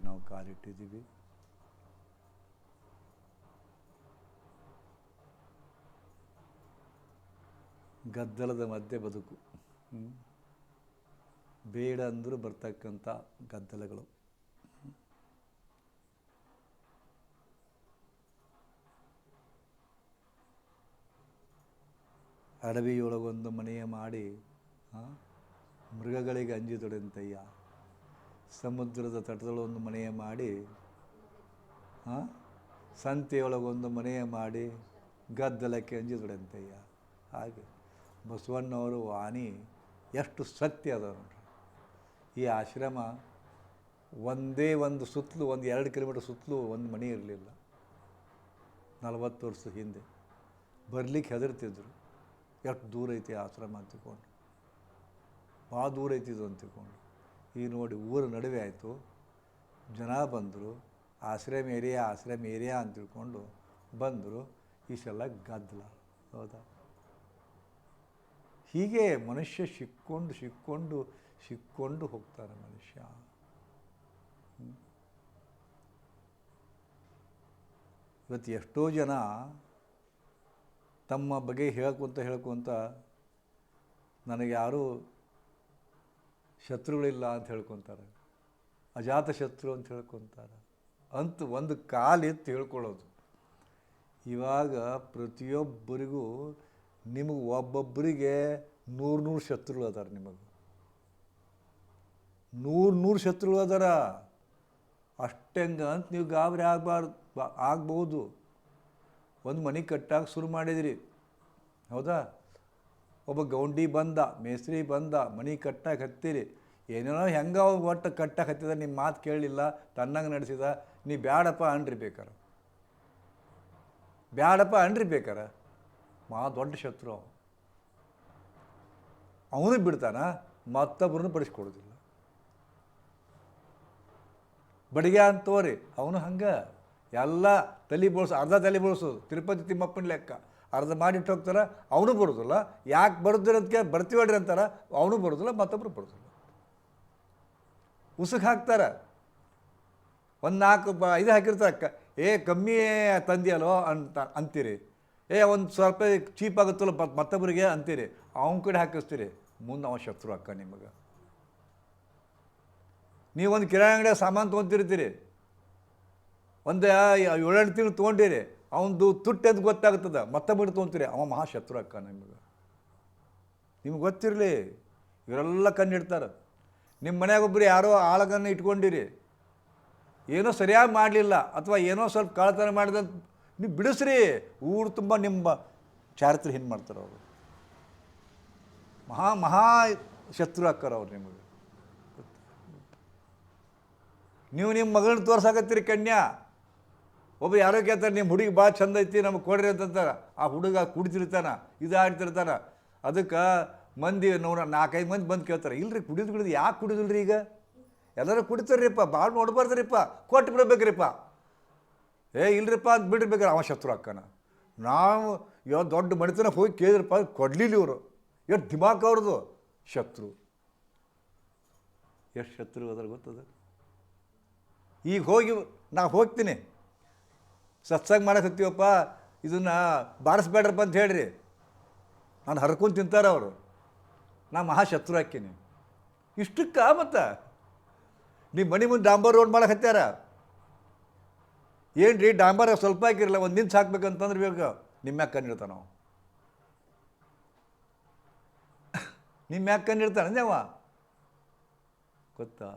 ನಾವು ಕಾಲಿಟ್ಟಿದ್ದೀವಿ ಗದ್ದಲದ ಮಧ್ಯೆ ಬದುಕು. ಬೇಡ ಅಂದರೂ ಬರ್ತಕ್ಕಂಥ ಗದ್ದಲಗಳು. ಅಡವಿಯೊಳಗೊಂದು ಮನೆಯ ಮಾಡಿ ಮೃಗಗಳಿಗೆ ಅಂಜಿದೊಡೆಂತಯ್ಯ ಸಮುದ್ರದ ತಟದೊಳಗೊಂದು ಮನೆಯ ಮಾಡಿ ಹಾಂ ಸಂತೆಯೊಳಗೊಂದು ಮನೆಯ ಮಾಡಿ ಗದ್ದಲಕ್ಕೆ ಅಂಜಿದೊಡೆಂತಯ್ಯ ಹಾಗೆ ಬಸವಣ್ಣವರು ವಾಣಿ ಎಷ್ಟು ಸತ್ಯ ಅದ ನೋಡ್ರಿ. ಈ ಆಶ್ರಮ ಒಂದೇ ಒಂದು ಸುತ್ತಲೂ, ಒಂದು ಎರಡು ಕಿಲೋಮೀಟರ್ ಸುತ್ತಲೂ ಒಂದು ಮನೆ ಇರಲಿಲ್ಲ. ನಲವತ್ತು ವರ್ಷ ಹಿಂದೆ. ಬರ್ಲಿಕ್ಕೆ ಹೆದರ್ತಿದ್ರು. ಎಷ್ಟು ದೂರ ಐತಿ ಆಶ್ರಮ ಅಂತ ಭಾಳ ದೂರ ಐತಿ ಇದು ಅಂತ ಈಗ ನೋಡಿ ಊರ ನಡುವೆ ಆಯಿತು. ಜನ ಬಂದರು. ಆಶ್ರಮ ಏರಿಯಾ ಆಶ್ರಮ ಏರಿಯಾ ಅಂತ ತಿಳ್ಕೊಂಡು ಬಂದರು. ಇಷ್ಟೆಲ್ಲ ಗದ್ದಲ. ಹೌದಾ? ಹೀಗೆ ಮನುಷ್ಯ ಸಿಕ್ಕೊಂಡು ಸಿಕ್ಕೊಂಡು ಸಿಕ್ಕೊಂಡು ಹೋಗ್ತಾರೆ ಮನುಷ್ಯ. ಇವತ್ತು ಎಷ್ಟೋ ಜನ ತಮ್ಮ ಬಗ್ಗೆ ಹೇಳ್ಕೊಂತ ಹೇಳ್ಕೊಂತ ನನಗೆ ಯಾರೂ ಶತ್ರುಗಳಿಲ್ಲ ಅಂತ ಹೇಳ್ಕೊತಾರೆ. ಅಜಾತ ಶತ್ರು ಅಂತ ಹೇಳ್ಕೊತಾರೆ. ಅಂತ ಒಂದು ಕಾಲಿತ್ತು ಹೇಳ್ಕೊಳ್ಳೋದು. ಇವಾಗ ಪ್ರತಿಯೊಬ್ಬರಿಗೂ ನಿಮಗೆ ಒಬ್ಬೊಬ್ಬರಿಗೆ ನೂರು ನೂರು ಶತ್ರುಗಳು ಅದಾರ ನಿಮಗೆ. ನೂರು ನೂರು ಶತ್ರುಗಳು ಅದಾರ. ಅಷ್ಟೆಂಗ ಅಂತ ನೀವು ಗಾಬರಿ ಆಗಬಾರ್ದು ಆಗ್ಬೋದು. ಒಂದು ಮನೆ ಕಟ್ಟಾಕ ಶುರು ಮಾಡಿದಿರಿ. ಹೌದಾ? ಒಬ್ಬ ಗೌಂಡಿ ಬಂದ, ಮೇಸ್ತ್ರಿ ಬಂದ ಮನೆ ಕಟ್ಟಕ್ಕೆ ಹತ್ತಿರಿ. ಏನೇನೋ ಹೆಂಗ ಒಟ್ಟು ಕಟ್ಟಕ್ಕೆ ಹತ್ತಿದ ನಿಮ್ಮ ಮಾತು ಕೇಳಲಿಲ್ಲ ತನ್ನಂಗೆ ನಡೆಸಿದ, ನೀ ಬ್ಯಾಡಪ್ಪ ಅನ್ರಿ ಬೇಕಾರ. ಬ್ಯಾಡಪ್ಪ ಅನ್ರಿ ಬೇಕಾರ. ಮಾ ದೊಡ್ಡ ಶತ್ರು ಅವನು ಬಿಡ್ತಾನ ಮತ್ತೊಬ್ಬರನ್ನು ಬಡಿಸ್ಕೊಡೋದಿಲ್ಲ. ಬಡಿಗೆ ಅಂತೋರಿ ಅವನು ಹಂಗೆ. ಎಲ್ಲ ತಲೆ ಬೋಳ್ಸು, ಅರ್ಧ ತಲೆ ಬೋಳ್ಸೋದು ತಿರುಪತಿ ತಿಮ್ಮಪ್ಪನ ಲೆಕ್ಕ. ಅರ್ಧ ಮಾಡಿಟ್ಟು ಹೋಗ್ತಾರೆ, ಅವನು ಬರೋದಿಲ್ಲ. ಯಾಕೆ ಬರೋದಿರೋದಕ್ಕೆ ಅದಕ್ಕೆ ಅಂತಾರ, ಅವನು ಬರೋದಿಲ್ಲ ಮತ್ತೊಬ್ಬರು ಬರೋದಿಲ್ಲ. ಉಸುಕ್ ಹಾಕ್ತಾರೆ. ಒಂದು ನಾಲ್ಕು ಬ, ಇದು ಹಾಕಿರ್ತಾರೆ, ಕ, ಏ, ಕಮ್ಮಿ ತಂದಿಯಲ್ಲೋ ಅಂತ, ಅಂತೀರಿ. ಏ, ಒಂದು ಸ್ವಲ್ಪ ಚೀಪ್ ಆಗುತ್ತಲ್ಲ ಮತ್ತೊಬ್ಬರಿಗೆ ಅಂತೀರಿ. ಅವನ ಕಡೆ ಹಾಕಿಸ್ತೀರಿ. ಮುಂದೆ ಅವನ ಶತ್ರು ಅಕ್ಕ ನಿಮಗೆ. ನೀವೊಂದು ಕಿರಾಣಿ ಅಂಗಡಿಯ ಸಾಮಾನು ತೊಗೊಂತಿರ್ತೀರಿ. ಒಂದು ಏಳೆಂಟು ತಿಂಗಳು ತೊಗೊಂಡಿರಿ. ಅವನದು ತುಟ್ಟು ಗೊತ್ತಾಗ್ತದೆ. ಮತ್ತೆ ಬಿಡ್ತು ತೊಗೊಂತೀರಿ ಅವ ಮಹಾಶತ್ರು ಅಕ್ಕ ನಿಮಗೆ. ನಿಮ್ಗೆ ಗೊತ್ತಿರಲಿ, ಇವರೆಲ್ಲ ಕಣ್ಣಿಡ್ತಾರೆ. ನಿಮ್ಮ ಮನ್ಯಾಗ ಒಬ್ಬರು ಯಾರೋ ಆಳಗನ್ನು ಇಟ್ಕೊಂಡಿರಿ, ಏನೋ ಸರಿಯಾಗಿ ಮಾಡಲಿಲ್ಲ, ಅಥವಾ ಏನೋ ಸ್ವಲ್ಪ ಕಾಳತನ ಮಾಡಿದ ನೀವು ಬಿಡಿಸ್ರಿ, ಊರು ತುಂಬ ನಿಮ್ಮ ಚಾರಿತ್ರ್ಯ ಹಿಂದೆ ಮಾಡ್ತಾರೆ ಅವರು. ಮಹಾ ಮಹಾ ಶತ್ರು ಅಕ್ಕಾರ ಅವ್ರು ನಿಮಗೆ. ನೀವು ನಿಮ್ಮ ಮಗಳನ್ನ ತೋರ್ಸಾಕತ್ತೀರಿ ಕನ್ಯಾ ಒಬ್ಬ ಯಾರೋ ಕೇಳ್ತಾರೆ ನಿಮ್ಮ ಹುಡುಗಿ ಭಾಳ ಚಂದ ಐತಿ, ನಮಗೆ ಕೊಡ್ರಿ ಅಂತಂತಾರೆ ಆ ಹುಡುಗ ಕುಡಿತಿರ್ತಾನ ಇದು ಆಡ್ತಿರ್ತಾನ ಅದಕ್ಕೆ ಮಂದಿ ನೋಡ ನಾಲ್ಕೈದು ಮಂದಿ ಬಂದು ಕೇಳ್ತಾರೆ, ಇಲ್ರಿ ಕುಡಿದು ಕುಡಿದು ಯಾಕೆ ಕುಡಿದಿಲ್ರಿ ಈಗ? ಎಲ್ಲರೂ ಕುಡಿತಾರ್ರಿಪ್ಪ ಭಾಳ ನೋಡ್ಬಾರ್ದ್ರಿಪ್ಪ ಕೊಟ್ಟು ಬಿಡ್ಬೇಕ್ರಿಪ್ಪ. ಏ, ಇಲ್ರಿಪ್ಪ ಅಂತ ಬಿಡಿರ್ಬೇಕಾರೆ ಅವ ಶತ್ರು ಅಕ್ಕನ. ನಾವು ಯಾವ ದೊಡ್ಡ ಮಣಿತನ ಹೋಗಿ ಕೇಳಿದ್ರಪ್ಪ ಕೊಡ್ಲಿಲ್ಲ ಇವರು. ಎಷ್ಟು ದಿಮಾಕ್ ಅವ್ರದ್ದು ಶತ್ರು. ಎಷ್ಟು ಶತ್ರು ಅದ್ರ ಗೊತ್ತದ? ಈಗ ಹೋಗಿ, ನಾ ಹೋಗ್ತೀನಿ. ಸತ್ಸಂಗ ಮಾಡಕ್ಕೆ ಹತ್ತೀವಪ್ಪ, ಇದನ್ನು ಬಾರಿಸ್ಬೇಡ್ರಪ್ಪ ಅಂತ ಹೇಳ್ರಿ. ನಾನು ಹರ್ಕೊಂಡು ತಿಂತಾರೆ ಅವರು. ನಾ ಮಹಾಶತ್ರು ಹಾಕೀನಿ ಇಷ್ಟಕ್ಕ ಮತ್ತು? ನಿಮ್ಮ ಮನೆ ಮುಂದೆ ಡಾಂಬರ್ ರೋಡ್ ಮಾಡಕ್ಕೆ ಹತ್ಯಾರ? ಏನು ರೀ ಡಾಂಬರ್ ಸ್ವಲ್ಪ ಹಾಕಿರಲ್ಲ, ಒಂದು ನಿಂತು ಹಾಕ್ಬೇಕಂತಂದ್ರೆ ಬೇಕು ನಿಮ್ಮ ಯಾಕೆ ಕಂಡಿಡ್ತಾನ ನಾವು ನಿಮ್ಮ ಯಾಕೆ ಕಂಡಿಡ್ತಾನೆ ಅವ? ಗೊತ್ತಾ?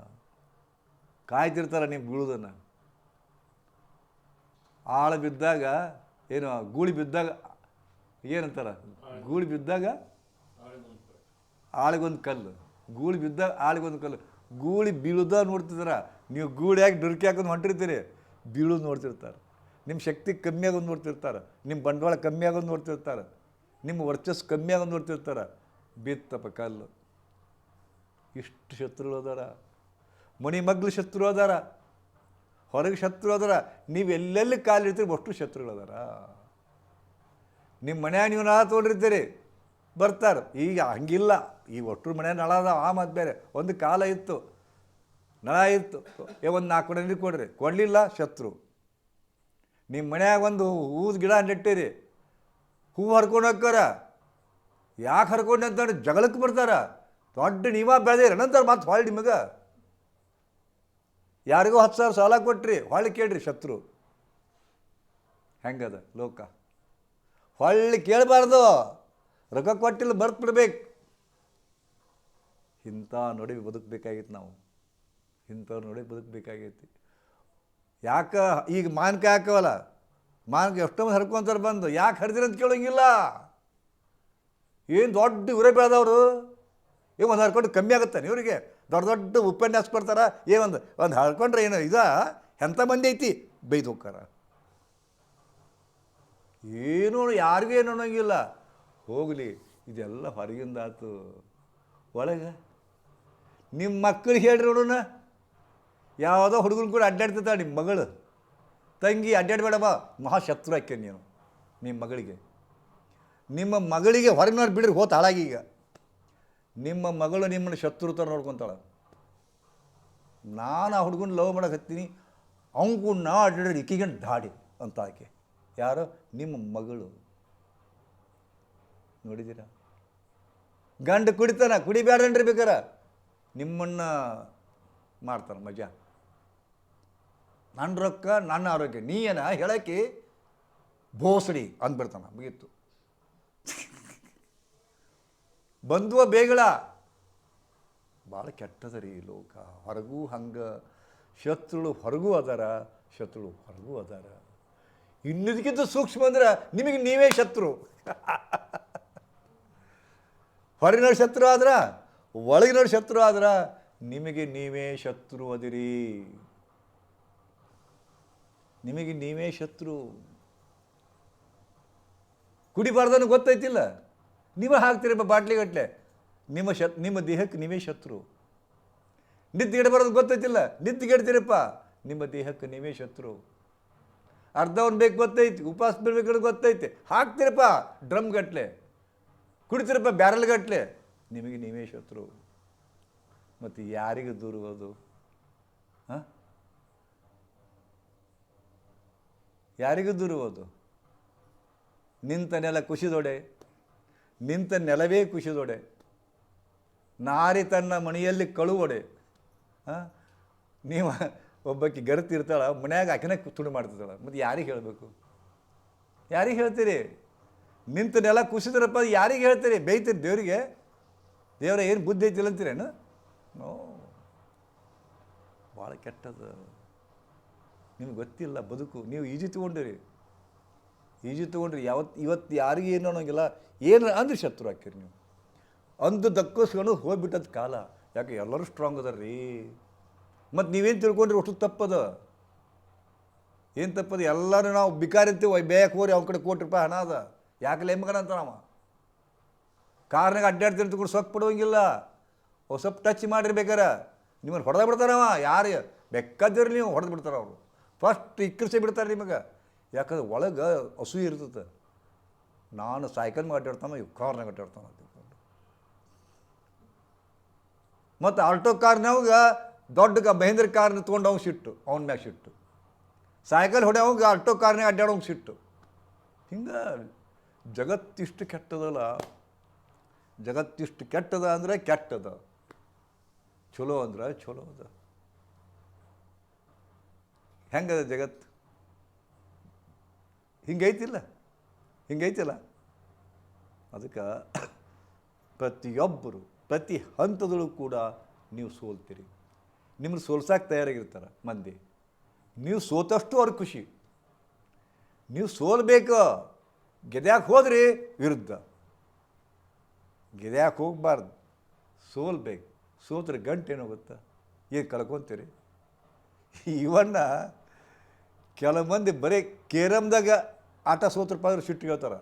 ಕಾಯ್ತಿರ್ತಾರ ನೀವು ಬೀಳುವುದನ್ನು ಆಳು ಬಿದ್ದಾಗ ಏನು, ಗೂಳಿ ಬಿದ್ದಾಗ ಏನಂತಾರ? ಗೂಳಿ ಬಿದ್ದಾಗ ಆಳಿಗೊಂದು ಕಲ್ಲು. ಗೂಳಿ ಬಿದ್ದಾಗ ಆಳಿಗೊಂದು ಕಲ್ಲು. ಗೂಳಿ ಬೀಳುದ ನೋಡ್ತಿದ್ರ. ನೀವು ಗೂಳಿಯಾಗಿ ಡುರ್ಕಿ ಹಾಕೊಂಡು ಹೊಂಟಿರ್ತೀರಿ. ಬೀಳೋದು ನೋಡ್ತಿರ್ತಾರೆ. ನಿಮ್ಮ ಶಕ್ತಿ ಕಮ್ಮಿ ಆಗೋದು ನೋಡ್ತಿರ್ತಾರೆ. ನಿಮ್ಮ ಬಂಡವಾಳ ಕಮ್ಮಿ ಆಗೋದು ನೋಡ್ತಿರ್ತಾರೆ. ನಿಮ್ಮ ವರ್ಚಸ್ ಕಮ್ಮಿ ಆಗೋದು ನೋಡ್ತಿರ್ತಾರೆ. ಬಿತ್ತಪ್ಪ ಕಲ್ಲು. ಇಷ್ಟು ಶತ್ರುಗಳು ಅದಾರ. ಮಣಿ ಮಗ್ಲು ಶತ್ರು ಅದಾರ. ಹೊರಗೆ ಶತ್ರು ಅದರ, ನೀವು ಎಲ್ಲೆಲ್ಲಿ ಕಾಲಿಡ್ತೀರಿ ಅಷ್ಟು ಶತ್ರುಗಳು ಅದಾರ. ನಿಮ್ಮ ಮನ್ಯಾಗ ನೀವು ನಳ ತೊಗೊಂಡಿರ್ತೀರಿ, ಬರ್ತಾರೆ. ಈಗ ಹಂಗಿಲ್ಲ, ಈ ಒಟ್ಟರು ಮನೆ ನಳ ಅದ, ಆ ಮತ್ತು ಬೇರೆ. ಒಂದು ಕಾಲ ಇತ್ತು, ನಳ ಇತ್ತು. ಏ, ಒಂದು ನಾಲ್ಕು ಕೊಡ ನೀರು ಕೊಡ್ರಿ. ಕೊಡಲಿಲ್ಲ, ಶತ್ರು. ನಿಮ್ಮ ಮನ್ಯಾಗ ಒಂದು ಹೂದ ಗಿಡ ನೆಟ್ಟಿರಿ ಹೂವು ಹರ್ಕೊಂಡು ಹೋಗ್ತಾರ. ಯಾಕೆ ಹರ್ಕೊಂಡು ಅಂತ ಜಗಳಕ್ಕೆ ಬರ್ತಾರ. ದೊಡ್ಡ ನೀವ ಬೆಳೆದಿರ ನಂತರ ಮತ್ತೆ ಹೊಳ್ಳಿ ನಿಮಗೆ. ಯಾರಿಗೋ ಹತ್ತು ಸಾವಿರ ಸಾಲ ಕೊಟ್ರಿ, ಹೊಳ್ಳಿ ಕೇಳ್ರಿ ಶತ್ರು. ಹೆಂಗದ ಲೋಕ? ಹೊಳ್ಳಿ ಕೇಳಬಾರ್ದು, ರೊಕ್ಕ ಕೊಟ್ಟಿಲ್ಲ ಬರ್ತು ಬಿಡ್ಬೇಕು ಇಂಥ ನೋಡಿ ಬದುಕಬೇಕಾಗಿತ್ತು ನಾವು. ಇಂಥವ್ರು ನೋಡಿ ಬದುಕಬೇಕಾಗೈತಿ ಯಾಕೆ ಈಗ ಮಾನಕ ಹಾಕವಲ್ಲ ಮಾನಕ ಎಷ್ಟೊಂದು ಹರ್ಕೊಂತಾರೆ ಬಂದು, ಯಾಕೆ ಹರಿದಿರಿ ಅಂತ ಕೇಳೋಂಗಿಲ್ಲ. ಏನು ದೊಡ್ಡ ಇವರೇ ಬೆಳೆದವರು? ಏನು ಒಂದು ಹರ್ಕೊಂಡು ಕಮ್ಮಿ ಆಗುತ್ತೆ ಇವರಿಗೆ. ದೊಡ್ಡ ದೊಡ್ಡ ಉಪನ್ಯಾಸ ಕೊಡ್ತಾರ ಏ ಒಂದು ಒಂದು ಹಳ್ಕೊಂಡ್ರೆ ಏನು, ಇದ ಎಂಥ ಮಂದಿ ಐತಿ? ಬೈದು ಹೋಗ್ತಾರ ಏನೂ ಯಾರಿಗೂ ಏನು ಅನ್ನೋಂಗಿಲ್ಲ. ಹೋಗಲಿ, ಇದೆಲ್ಲ ಹೊರಗಿಂದ ಆತು. ಒಳಗೆ ನಿಮ್ಮ ಮಕ್ಕಳಿಗೆ ಹೇಳ್ರಿ ನೋಡೋಣ ಯಾವುದೋ ಹುಡುಗನ ಕೂಡ ಅಡ್ಡಾಡ್ತಿದ್ದ ನಿಮ್ಮ ಮಗಳು. ತಂಗಿ ಅಡ್ಡಾಡಬೇಡಮ್ಮ ಮಹಾಶತ್ರು ಹಾಕ್ಯ ನೀನು ನಿಮ್ಮ ಮಗಳಿಗೆ. ನಿಮ್ಮ ಮಗಳಿಗೆ ಹೊರಗಿನವ್ರು ಬಿಡ್ರಿ, ಹೋತ ಹಾಳಾಗಿ ಈಗ. ನಿಮ್ಮ ಮಗಳು ನಿಮ್ಮನ್ನು ಶತ್ರು ಥರ ನೋಡ್ಕೊತಾಳೆ. ನಾನು ಆ ಹುಡುಗನ ಲವ್ ಮಾಡಕ್ಕೆ ಹತ್ತೀನಿ, ಅವನಿಗೂ ನಾ ಅಡ್ಡಾಡಿ ದಾಡಿ ಅಂತ ಆಕೆ. ಯಾರು? ನಿಮ್ಮ ಮಗಳು. ನೋಡಿದ್ದೀರ? ಗಂಡು ಕುಡಿತಾನ ಕುಡಿಬೇಡ್ರಿ ಬೇಕಾರ? ನಿಮ್ಮನ್ನು ಮಾಡ್ತಾನೆ ಮಜಾ. ನನ್ನ ರೊಕ್ಕ, ನನ್ನ ಆರೋಗ್ಯ ನೀ ಏನ ಹೇಳಕ್ಕೆ ಭೋಸಡಿ ಅಂದ್ಬಿಡ್ತಾನ ಮುಗೀತು. ಬಂದುವ ಬೇಗಳ. ಭಾಳ ಕೆಟ್ಟದ ರೀ ಲೋಕ. ಹೊರಗೂ ಹಂಗೆ, ಶತ್ರುಳು ಹೊರಗೂ ಅದಾರ, ಶತ್ರುಳು ಹೊರಗೂ ಅದಾರ. ಇನ್ನದಕ್ಕಿಂತ ಸೂಕ್ಷ್ಮ ಅಂದ್ರೆ ನಿಮಗೆ ನೀವೇ ಶತ್ರು. ಹೊರಗಿನ ಶತ್ರು ಆದ್ರ ಒಳಗಿನ ಶತ್ರು ಆದ್ರ ನಿಮಗೆ ನೀವೇ ಶತ್ರು ಅದಿರಿ. ನಿಮಗೆ ನೀವೇ ಶತ್ರು. ಕುಡಿಬಾರ್ದನ್ನು ಗೊತ್ತೈತಿಲ್ಲ? ನೀವೇ ಹಾಕ್ತೀರಪ್ಪ ಬಾಟ್ಲಿಗಟ್ಲೆ, ನಿಮ್ಮ ಶತ್, ನಿಮ್ಮ ದೇಹಕ್ಕೆ ನೀವೇ ಶತ್ರು. ನಿದ್ದಿಗೆಡಬಾರ್ದು ಗೊತ್ತೈತಿಲ್ಲ? ನಿದ್ದಿಗೆಡ್ತೀರಪ್ಪ ನಿಮ್ಮ ದೇಹಕ್ಕೆ ನೀವೇ ಶತ್ರು. ಅರ್ಧವನ್ ಬೇಕು ಗೊತ್ತೈತಿ ಉಪವಾಸ ಬಿಡ್ಬೇಕು ಗೊತ್ತೈತಿ. ಹಾಕ್ತಿರಪ್ಪ ಡ್ರಮ್ ಗಟ್ಲೆ ಕುಡಿತಿರಪ್ಪ ಬ್ಯಾರಲ್ ಗಟ್ಲೆ ನಿಮಗೆ ನೀವೇ ಶತ್ರು. ಮತ್ತು ಯಾರಿಗೆ ದೂರುವುದು ಹಾಂ? ಯಾರಿಗೂ ದೂರುವುದು ನಿಂತನೆಲ್ಲ ಖುಷಿ ಕುಸಿದೊಡೆ ನಿಂತ ನೆಲವೇ ಕುಸಿದೊಡೆ. ನಾರಿ ತನ್ನ ಮನೆಯಲ್ಲಿ ಕಳುವೊಡೆ. ನೀವು ಒಬ್ಬಾಕಿ ಗರ್ತಿರ್ತಾಳ, ಮನ್ಯಾಗ ಆಕಿನ ತುಡು ಮಾಡ್ತಿರ್ತಾಳೆ ಮತ್ತು ಯಾರಿಗೆ ಹೇಳಬೇಕು? ಯಾರಿಗೆ ಹೇಳ್ತೀರಿ? ನಿಂತ ನೆಲ ಕುಸಿದ್ರಪ್ಪ ಯಾರಿಗೆ ಹೇಳ್ತೀರಿ? ಬೈತೀರಿ ದೇವರಿಗೆ? ದೇವರ ಏನು ಬುದ್ಧಿ ಐತಿಲ್ಲ ಅಂತೀರೇನು? ನೋ. ಭಾಳ ಕೆಟ್ಟದು ನಿಮ್ಗೆ ಗೊತ್ತಿಲ್ಲ, ಬದುಕು. ನೀವು ಈಜಿ ತಗೊಂಡಿರಿ. ಈಜು ತೊಗೊಂಡ್ರೆ ಯಾವತ್ತು ಇವತ್ತು ಯಾರಿಗೆ ಏನು ಅನ್ನೋಂಗಿಲ್ಲ. ಏನು ಅಂದ್ರೆ ಶತ್ರು ಹಾಕಿರಿ ನೀವು. ಅಂದು ದಕ್ಕೋಸ್ಕೊಂಡು ಹೋಗ್ಬಿಟ್ಟದ ಕಾಲ. ಯಾಕೆ, ಎಲ್ಲರೂ ಸ್ಟ್ರಾಂಗ್ ಅದಾರ ರೀ ಮತ್ತು ನೀವೇನು ತಿಳ್ಕೊಂಡ್ರಿ ಅಷ್ಟು ತಪ್ಪದ? ಏನು ತಪ್ಪದ? ಎಲ್ಲರೂ ನಾವು ಬಿಕಾರಿ ಒಯ್ ಬೇಯಕ್ಕೆ ಹೋರಿ, ಅವ್ನ ಕಡೆ ಕೋಟಿ ರೂಪಾಯಿ ಹಣ ಅದ. ಯಾಕೆ ಲೆಮ್ಮಗನ ಅಂತ ನಾವು? ಕಾರ್ನಾಗ ಅಡ್ಡಾಡ್ತಿರ್ ತಗೊಂಡು ಸೊಪ್ಪು ಪಡುವಂಗಿಲ್ಲ ಅವು ಸ್ವಲ್ಪ ಟಚ್ ಮಾಡಿರ್ಬೇಕಾರ. ನಿಮ್ಮನ್ನು ಹೊಡೆದ ಬಿಡ್ತಾರವ ಯಾರು? ಬೆಕ್ಕದಿರಲಿ ನೀವು ಹೊಡೆದು ಬಿಡ್ತಾರೆ ಅವರು. ಫಸ್ಟ್ ಇಕ್ಕಿಸಿ ಬಿಡ್ತಾರೆ ನಿಮಗೆ. ಯಾಕಂದ್ರೆ ಒಳಗೆ ಹಸು ಇರ್ತದೆ. ನಾನು ಸೈಕಲ್ ಅಡ್ಡಾಡ್ತಾನ ಇವು ಕಾರ್ನಾಗ ಅಡ್ಡಾಡ್ತಾನ ತಿಳ್ಕೊಂಡು. ಮತ್ತು ಆಲ್ಟೋ ಕಾರ್ನವಾಗ ದೊಡ್ಡ ಮಹೇಂದ್ರ ಕಾರ್ನ ತೊಗೊಂಡು ಅವ್ನು ಸಿಟ್ಟು, ಅವನ ಮ್ಯಾಗ ಸಿಟ್ಟು. ಸೈಕಲ್ ಹೊಡೆಯವಾಗ ಆಲ್ಟೋ ಕಾರ್ನಾಗ ಅಡ್ಡಾಡೋಂಗೆ ಸಿಟ್ಟು. ಹಿಂಗೆ ಜಗತ್ತಿಷ್ಟು ಕೆಟ್ಟದಲ್ಲ. ಜಗತ್ತಿಷ್ಟು ಕೆಟ್ಟದ ಅಂದರೆ ಕೆಟ್ಟದ. ಚಲೋ ಅಂದ್ರೆ ಚಲೋ ಅದ ಹೆಂಗದ ಜಗತ್ತು? ಹಿಂಗೈತಿಲ್ಲ. ಹಿಂಗೈತಿಲ್ಲ. ಅದಕ್ಕೆ ಪ್ರತಿಯೊಬ್ಬರು, ಪ್ರತಿ ಹಂತದಲ್ಲೂ ಕೂಡ ನೀವು ಸೋಲ್ತೀರಿ. ನಿಮ್ಮನ್ನು ಸೋಲ್ಸಕ್ಕೆ ತಯಾರಾಗಿರ್ತಾರೆ ಮಂದಿ. ನೀವು ಸೋತಷ್ಟು ಅವ್ರ ಖುಷಿ. ನೀವು ಸೋಲ್ಬೇಕು. ಗೆದ್ಯಾಕೆ ಹೋದ್ರಿ, ವಿರುದ್ಧ. ಗೆದ್ಯಾಕೆ ಹೋಗಬಾರ್ದು. ಸೋಲ್ಬೇಕು. ಸೋತ್ರೆ ಗಂಟೆ ಗೊತ್ತಾ ಏನು ಕಳ್ಕೊತೀರಿ? ಇವನ್ನ ಕೆಲವು ಮಂದಿ ಬರೀ ಕೇರಮ್ದಾಗ ಆಟ ಸೋತ್ರಪ್ಪ ಅಂದ್ರೆ ಸಿಟ್ಟು ಹೇಳ್ತಾರೆ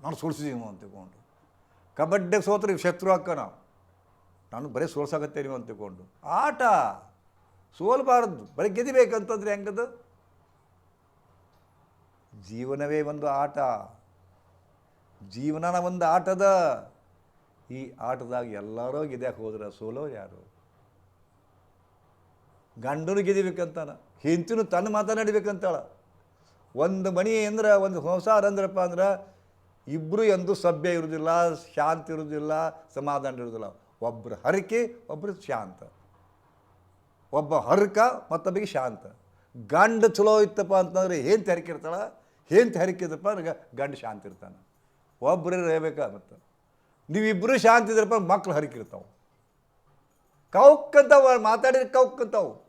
ನಾನು ಸೋಲ್ಸಿದೀವಿ ಅಂತ ತಿಳ್ಕೊಂಡು. ಕಬಡ್ಡಿಗೆ ಸೋತ್ರೆ ಶತ್ರು ಹಾಕ ನಾವು. ನಾನು ಬರೀ ಸೋಲ್ಸಾಗತ್ತೆ ನೀವು ಅಂತ ತಿಳ್ಕೊಂಡು. ಆಟ ಸೋಲ್ಬಾರ್ದು. ಬರೀ ಗೆದಿಬೇಕಂತಂದ್ರೆ ಹೆಂಗದು? ಜೀವನವೇ ಒಂದು ಆಟ. ಜೀವನನ ಒಂದು ಆಟದ. ಈ ಆಟದಾಗ ಎಲ್ಲರೂ ಗೆದ್ಯಾಕೆ ಹೋದ್ರೆ ಸೋಲೋ ಯಾರು? ಗಂಡನು ಗೆದಿಬೇಕಂತಾನ ಹೆಂಡತಿನೂ ತನ್ನ ಮಾತನಾಡಬೇಕಂತಾಳ ಒಂದು ಮಣಿ ಅಂದ್ರೆ ಒಂದು ಸಂಸಾರ ಅಂದ್ರಪ್ಪ ಅಂದ್ರೆ ಇಬ್ಬರು ಎಂದು ಸಭ್ಯ ಇರುವುದಿಲ್ಲ, ಶಾಂತಿ ಇರುವುದಿಲ್ಲ, ಸಮಾಧಾನ ಇರೋದಿಲ್ಲ ಒಬ್ಬರು ಹರಕೆ ಒಬ್ಬರು ಶಾಂತ. ಒಬ್ಬ ಹರಕ, ಮತ್ತೊಬ್ಬಗೆ ಶಾಂತ. ಗಂಡ ಚಲೋ ಇತ್ತಪ್ಪ ಅಂತಂದ್ರೆ ಏನು ತೆರಕೆ ಇರ್ತಾಳೆ? ಏನು ತೆರಕೆ ಇದ್ದಪ್ಪ ಅಂದ್ರೆ ಗಂಡ ಶಾಂತ ಇರ್ತಾನೆ. ಒಬ್ಬರು ಇರಬೇಕಾ ನೀವಿಬ್ಬರು ಶಾಂತಿ ಇದ್ರಪ್ಪ ಮಕ್ಳು ಹರಕಿರ್ತಾವೆ ಕೌಕ್ಕಂತಾವ ಮಾತಾಡಿದ್ರೆ ಕೌಕ್ಕಂತಾವು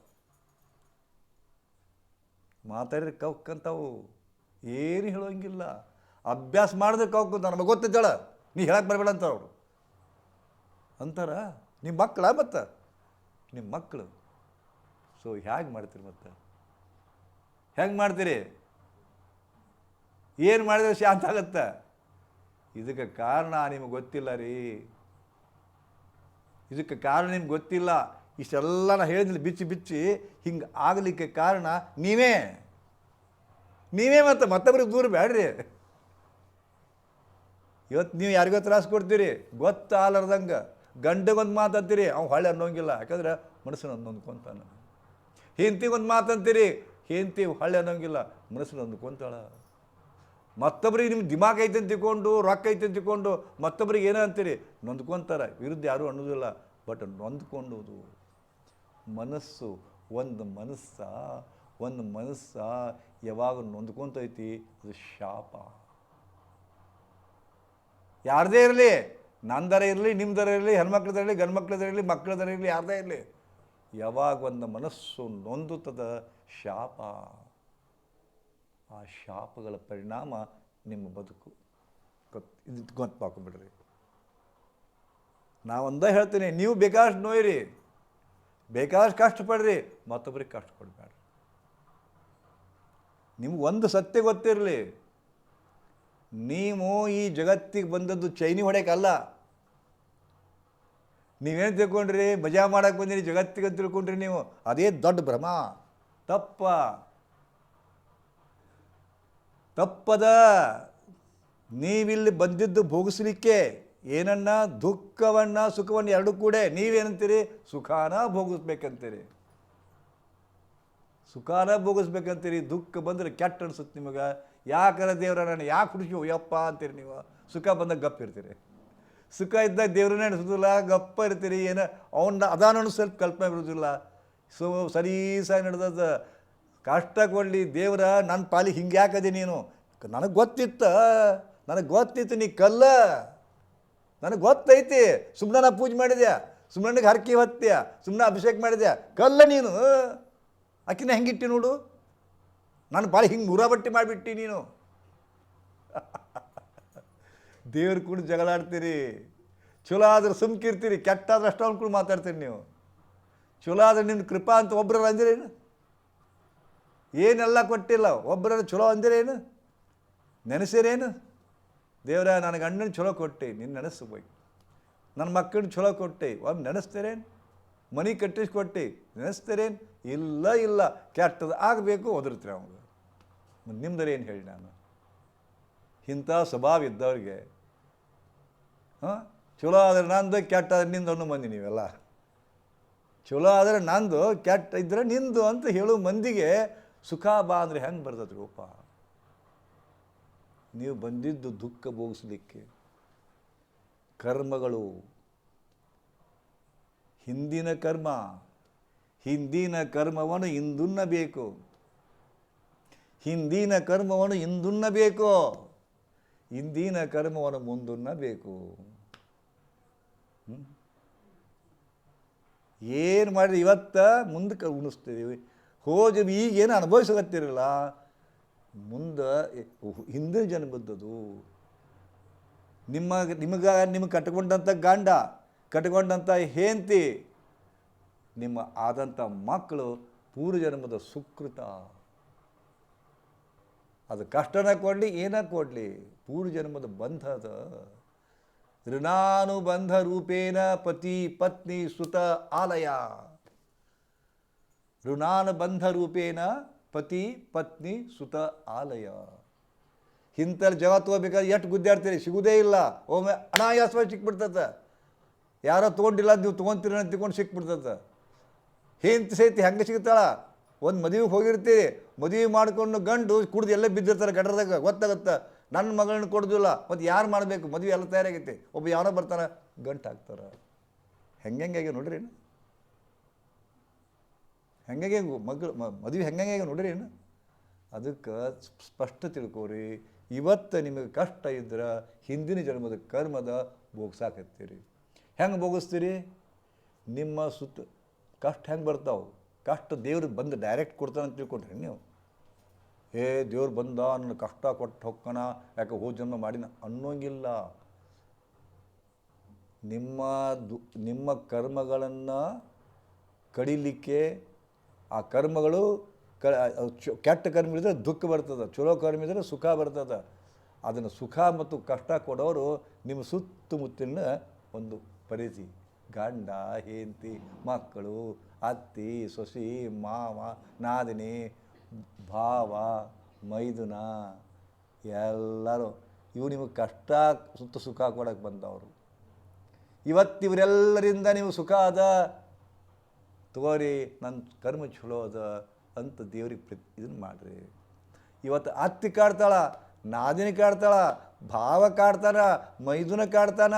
ಮಾತಾಡಿದ್ರೆ ಕವ್ಕಂತಾವು ಏನು ಹೇಳೋಂಗಿಲ್ಲ. ಅಭ್ಯಾಸ ಮಾಡಿದ್ರೆ ಕವ್ಕಂತ ನಮಗೆ ಗೊತ್ತಿದ್ದಾಳ. ನೀ ಹೇಳಕ್ಕೆ ಬರಬೇಡ ಅಂತಾರೆ ಅವರು. ಅಂತಾರ ನಿಮ್ಮ ಮಕ್ಕಳ ಮತ್ತು? ನಿಮ್ಮ ಮಕ್ಕಳು. ಸೊ ಹೇಗೆ ಮಾಡ್ತೀರಿ ಮತ್ತೆ? ಹೆಂಗೆ ಮಾಡ್ತೀರಿ? ಏನು ಮಾಡಿದ್ರೆ ಶಾಂತ ಆಗತ್ತೆ? ಇದಕ್ಕೆ ಕಾರಣ ನಿಮಗೆ ಗೊತ್ತಿಲ್ಲ ರೀ. ಇದಕ್ಕೆ ಕಾರಣ ನಿಮ್ಗೆ ಗೊತ್ತಿಲ್ಲ. ಇಷ್ಟೆಲ್ಲ ನಾ ಹೇಳಿದ್ಮೇಲೆ ಬಿಚ್ಚಿ ಬಿಚ್ಚಿ, ಹಿಂಗೆ ಆಗಲಿಕ್ಕೆ ಕಾರಣ ನೀವೇ. ನೀವೇ ಮತ್ತೆ ಮತ್ತೊಬ್ರಿಗೆ ದೂರ ಬೇಡ್ರಿ ಇವತ್ತು ನೀವು ಯಾರಿಗೋ ತ್ರಾಸು ಕೊಡ್ತೀರಿ ಗೊತ್ತಾಲಾರ್ದಂಗೆ ಗಂಡಗೊಂದು ಮಾತಂತೀರಿ ಅವ್ನು ಹೊಳೆ ಅನ್ನೋಂಗಿಲ್ಲ. ಯಾಕಂದ್ರೆ ಮನಸ್ಸನ್ನು ಅಂದ್ಕೊಂತಾನೆ ಹಿಂತಿಗೊಂದು ಮಾತಂತೀರಿ ಹೆಂಡ್ತಿ ಹೊಳೆ ಅನ್ನೋಂಗಿಲ್ಲ ಮನಸ್ಸನ್ನು ಅಂದ್ಕೊಂತಾಳ ಮತ್ತೊಬ್ರಿಗೆ ನಿಮ್ಮ ದಿಮಾಗ್ ಐತೆ ಅಂತ ತಿಳ್ಕೊಂಡು ರೊಕ್ಕ ಐತೆ ಅಂತ ತಿಳ್ಕೊಂಡು ಮತ್ತೊಬ್ರಿಗೆ ಏನೋ ಅಂತೀರಿ, ನೊಂದ್ಕೊಂತಾರೆ. ವಿರುದ್ಧ ಯಾರೂ ಅನ್ನೋದಿಲ್ಲ, ಬಟ್ ನೊಂದ್ಕೊಂಡುವುದು ಮನಸ್ಸು, ಒಂದು ಮನಸ್ಸ ಒಂದು ಮನಸ್ಸ ಯಾವಾಗ ನೊಂದ್ಕೊತೈತಿ, ಅದು ಶಾಪ. ಯಾರದೇ ಇರಲಿ ನಂದರ ಇರಲಿ, ನಿಮ್ದರ ಇರಲಿ ಹೆಣ್ಮಕ್ಳದಿರಲಿ ಗಂಡು ಮಕ್ಳದರ ಇರಲಿ ಮಕ್ಕಳದರ ಇರಲಿ, ಯಾರದೇ ಇರಲಿ, ಯಾವಾಗ ಒಂದು ಮನಸ್ಸು ನೊಂದುತ್ತದ ಶಾಪ. ಆ ಶಾಪಗಳ ಪರಿಣಾಮ ನಿಮ್ಮ ಬದುಕು. ಗೊತ್ತು ಇದು ಗೊತ್ತಾಕೊಂಡ್ಬಿಡ್ರಿ ನಾವೊಂದೇ ಹೇಳ್ತೀನಿ, ನೀವು ಬೇಕಾದಷ್ಟು ನೋಯಿರಿ. ಬೇಕಾದಷ್ಟು ಕಷ್ಟಪಡ್ರಿ ಮತ್ತೊಬ್ಬರಿಗೆ ಕಷ್ಟ ಕೊಡಬೇಡ್ರಿ. ನಿಮ್ಗೆ ಒಂದು ಸತ್ಯ ಗೊತ್ತಿರಲಿ, ನೀವು ಈ ಜಗತ್ತಿಗೆ ಬಂದದ್ದು ಚೈನಿ ಹೊಡೆಯಕ್ಕಲ್ಲ ನೀವೇನು ತಿಳ್ಕೊಂಡ್ರಿ, ಮಜಾ ಮಾಡಕ್ಕೆ ಬಂದಿರಿ, ಜಗತ್ತಿಗೆ ತಿಳ್ಕೊಂಡ್ರಿ ನೀವು, ಅದೇ ದೊಡ್ಡ ಭ್ರಮ. ತಪ್ಪ. ತಪ್ಪದ, ನೀವಿಲ್ಲಿ ಬಂದಿದ್ದು ಭೋಗಿಸ್ಲಿಕ್ಕೆ. ಏನನ್ನ ದುಃಖವನ್ನು ಸುಖವನ್ನು ಎರಡೂ ಕೂಡ ನೀವೇನಂತೀರಿ? ಸುಖಾನ ಭೋಗಿಸ್ಬೇಕಂತೀರಿ. ಸುಖಾನ ಭೋಗಿಸ್ಬೇಕಂತೀರಿ. ದುಃಖ ಬಂದರೆ ಕೆಟ್ಟ ಅನ್ಸುತ್ತೆ ನಿಮಗೆ. ಯಾಕರ ದೇವರ ನಾನು ಯಾಕೆ ಹುಡುಕಿ ಯಪ್ಪ ಅಂತೀರಿ ನೀವು. ಸುಖ ಬಂದಾಗ ಗಪ್ಪ ಇರ್ತೀರಿ. ಸುಖ ಇದ್ದಾಗ ದೇವ್ರನ್ನೇ ಅನಿಸೋದಿಲ್ಲ, ಗಪ್ಪ ಇರ್ತೀರಿ. ಏನು ಅವನ್ನ ಅದಾನು ಸ್ವಲ್ಪ ಕಲ್ಪನೆ ಬರೋದಿಲ್ಲ. ಸೊ ಸರೀಸಾಗಿ ನಡೆದ ಕಷ್ಟ ಕೊಡಲಿ ದೇವ್ರ ನನ್ನ ಪಾಲಿಗೆ ಹಿಂಗೆ ಯಾಕದೆ ನೀನು. ನನಗೆ ಗೊತ್ತಿತ್ತ. ನನಗೆ ಗೊತ್ತಿತ್ತು ನೀ ಕಲ್ಲ. ನನಗೆ ಗೊತ್ತೈತಿ ಸುಮ್ಮನೆ ಪೂಜೆ ಮಾಡಿದ್ಯಾ? ಸುಮ್ಮನೆ ಹರಕೆ ಹೊತ್ತೀಯ? ಸುಮ್ಮನೆ ಅಭಿಷೇಕ ಮಾಡಿದ್ಯಾ? ಕಲ್ಲ ನೀನು. ಅಕ್ಕಿನ ಹೆಂಗಿಟ್ಟಿ ನೋಡು? ನಾನು ಭಾಳ ಹಿಂಗೆ ನೂರ ಬಟ್ಟಿ ಮಾಡಿಬಿಟ್ಟಿ ನೀನು. ದೇವ್ರ ಕೂಡ ಜಗಳಾಡ್ತೀರಿ ಚಲೋ ಆದ್ರೆ ಸುಮ್ಕಿರ್ತೀರಿ, ಕೆಟ್ಟಾದ್ರೆ ಆದ್ರೆ ಕೂಡ ಮಾತಾಡ್ತೀರಿ ನೀವು. ಚಲೋ ಆದ್ರೆ ನಿಮ್ಮ ಕೃಪಾ ಅಂತ ಒಬ್ಬರಲ್ಲಿ ಅಂದಿರೇನು ಏನೆಲ್ಲ ಕೊಟ್ಟಿಲ್ಲ ಒಬ್ಬರ ಚಲೋ ಅಂದಿರೇನು ನೆನೆಸಿರೇನು? ದೇವರ, ನನಗೆ ಅಣ್ಣನ ಚಲೋ ಕೊಟ್ಟೆ ನಿನ್ನ ನೆನೆಸ್ಬೇಕು ನನ್ನ ಮಕ್ಕಳನ್ನ ಚಲೋ ಕೊಟ್ಟೆ, ಒಮ್ಮೆ ನೆನೆಸ್ತೀರೇನು? ಮನೆ ಕಟ್ಟಿಸ್ಕೊಟ್ಟೆ ನೆನೆಸ್ತೀರೇನು? ಇಲ್ಲ ಇಲ್ಲ. ಕೆಟ್ಟದ್ದು ಆಗಬೇಕು, ಒದರ್ತೀರಿ ಅವನು. ನಿಮ್ದರೆ ಏನು ಹೇಳಿ ನಾನು? ಇಂಥ ಸ್ವಭಾವ ಇದ್ದವ್ರಿಗೆ, ಹಾಂ? ಚಲೋ ಆದರೆ ನಂದು, ಕೆಟ್ಟ ನಿಂದು ಅನ್ನೋ ಮಂದಿ ನೀವೆಲ್ಲ. ಚಲೋ ಆದರೆ ನಂದು, ಕೆಟ್ಟ ಇದ್ರೆ ನಿಂದು ಅಂತ ಹೇಳೋ ಮಂದಿಗೆ ಸುಖ ಬಾ ಅಂದರೆ ಹೆಂಗೆ ಬರ್ತದೆ ರೂಪ? ನೀವು ಬಂದಿದ್ದು ದುಃಖ ಭೋಗಿಸ್ಲಿಕ್ಕೆ. ಕರ್ಮಗಳು. ಹಿಂದಿನ ಕರ್ಮ. ಹಿಂದಿನ ಕರ್ಮವನ್ನು ಹಿಂದುನ್ನಬೇಕು. ಹಿಂದಿನ ಕರ್ಮವನ್ನು ಹಿಂದುನ್ನಬೇಕು. ಹಿಂದಿನ ಕರ್ಮವನ್ನು ಮುಂದುನ್ನಬೇಕು. ಏನು ಮಾಡಿದ್ರೆ? ಇವತ್ತ ಮುಂದಕ್ಕೆ ಉಣಿಸ್ತೀವಿ ಹೋದ ಈಗೇನು ಅನುಭವಿಸಕತ್ತಿರಲ್ಲ? ಮುಂದೆ ಹಿಂದೆ ಜನ್ಮದ್ದದು ನಿಮ್ಮ ನಿಮಗೆ ನಿಮಗೆ ಕಟ್ಕೊಂಡಂಥ ಗಂಡ ಕಟ್ಕೊಂಡಂಥ ಹೆಂತಿ ನಿಮ್ಮ ಆದಂಥ ಮಕ್ಕಳು ಪೂರ್ವ ಜನ್ಮದ ಸುಕೃತ. ಅದು ಕಷ್ಟನ ಕೊಡಲಿ, ಏನ ಕೊಡಲಿ, ಪೂರ್ವ ಜನ್ಮದ ಬಂಧ ಅದ. ಋಣಾನುಬಂಧ ರೂಪೇಣ ಪತಿ ಪತ್ನಿ ಸುತ ಆಲಯ. ಋಣಾನುಬಂಧ ರೂಪೇಣ ಪತಿ, ಪತ್ನಿ, ಸುತ, ಆಲಯ. ಇಂಥಲ್ಲಿ ಜಗ ತೊಗೋಬೇಕಾದ್ರೆ ಎಷ್ಟು ಗುದ್ದಾಡ್ತೀರಿ ಸಿಗುವುದೇ ಇಲ್ಲ. ಒಮ್ಮೆ ಅನಾಯಾಸವಾಗಿ ಸಿಕ್ಬಿಡ್ತದೆ ಯಾರೋ ತೊಗೊಂಡಿಲ್ಲ ನೀವು ತೊಗೊಂತೀರಿ ಅಂತ ತಿಳ್ಕೊಂಡು ಸಿಕ್ಬಿಡ್ತದೆ ಹೆಂಡತಿ ಸೈತಿ ಹೆಂಗೆ ಸಿಗ್ತಾಳ ಒಂದು ಮದುವೆಗೆ ಹೋಗಿರ್ತೀರಿ. ಮದುವೆ ಮಾಡ್ಕೊಂಡು ಗಂಡು ಕುಡ್ದು ಎಲ್ಲ ಬಿದ್ದಿರ್ತಾರೆ ಗಡ್ರದಾಗ ಗೊತ್ತಾಗುತ್ತೆ. ನನ್ನ ಮಗಳನ್ನ ಕೊಡೋದಿಲ್ಲ. ಮತ್ತು ಯಾರು ಮಾಡಬೇಕು? ಮದುವೆ ಎಲ್ಲ ತಯಾರಾಗೈತಿ. ಒಬ್ಬ ಯಾರೋ ಬರ್ತಾನೆ ಗಂಟು ಹಾಕ್ತಾರೆ ಹೆಂಗೆ ನೋಡ್ರಿ ಏನು ಹೆಂಗೆ ಮಗಳು ಮದುವೆ ಹೆಂಗೆ ನೋಡ್ರಿ ಏನು ಅದಕ್ಕೆ ಸ್ಪಷ್ಟ ತಿಳ್ಕೊರಿ. ಇವತ್ತು ನಿಮಗೆ ಕಷ್ಟ ಇದ್ರೆ ಹಿಂದಿನ ಜನ್ಮದ ಕರ್ಮದ ಭೋಗ್ಸಾಕತ್ತೀರಿ. ಹೆಂಗೆ ಭೋಗಿಸ್ತೀರಿ? ನಿಮ್ಮ ಸುತ್ತ ಕಷ್ಟ ಹೆಂಗೆ ಬರ್ತಾವೆ? ಕಷ್ಟ ದೇವ್ರಿಗೆ ಬಂದು ಡೈರೆಕ್ಟ್ ಕೊಡ್ತಾನೆ ಅಂತ ತಿಳ್ಕೊಂಡ್ರಿ ನೀವು. ಏ ದೇವ್ರು ಬಂದ ನನ್ನ ಕಷ್ಟ ಕೊಟ್ಟು ಹೊಕ್ಕಣ ಯಾಕೆ ಹೋದ ಜನ್ಮ ಮಾಡಿನ ಅನ್ನೋಂಗಿಲ್ಲ. ನಿಮ್ಮ ದು ನಿಮ್ಮ ಕರ್ಮಗಳನ್ನು ಕಡಿಲಿಕ್ಕೆ ಆ ಕರ್ಮಗಳು ಕ ಕೆಟ್ಟ ಕರ್ಮ ಇದ್ದರೆ ದುಃಖ ಬರ್ತದೆ, ಚಲೋ ಕರ್ಮ ಇದ್ದರೆ ಸುಖ ಬರ್ತದೆ. ಅದನ್ನು ಸುಖ ಮತ್ತು ಕಷ್ಟ ಕೊಡೋರು ನಿಮ್ಮ ಸುತ್ತಮುತ್ತಲಿನ ಒಂದು ಪರಿಧಿ. ಗಂಡ, ಹೆಂಡತಿ, ಮಕ್ಕಳು, ಅತ್ತಿ, ಸೊಸಿ, ಮಾವ, ನಾದಿನಿ, ಭಾವ, ಮೈದುನ, ಎಲ್ಲರೂ. ಇವು ನಿಮಗೆ ಕಷ್ಟ, ಸುತ್ತ ಸುಖ ಕೊಡಕ್ಕೆ ಬಂದವರು. ಇವತ್ತಿವರೆಲ್ಲರಿಂದ ನೀವು ಸುಖ ಅದ ತಗೋರಿ ನನ್ನ ಕರ್ಮ ಚಲೋ ಅದ ಅಂತ ದೇವ್ರಿಗೆ ಪ್ರಿ ಇದನ್ನು ಮಾಡಿರಿ. ಇವತ್ತು ಅತ್ತಿ ಕಾಡ್ತಾಳ, ನಾದಿನಿ ಕಾಡ್ತಾಳ, ಭಾವ ಕಾಡ್ತಾನ, ಮೈದುನ ಕಾಡ್ತಾನ,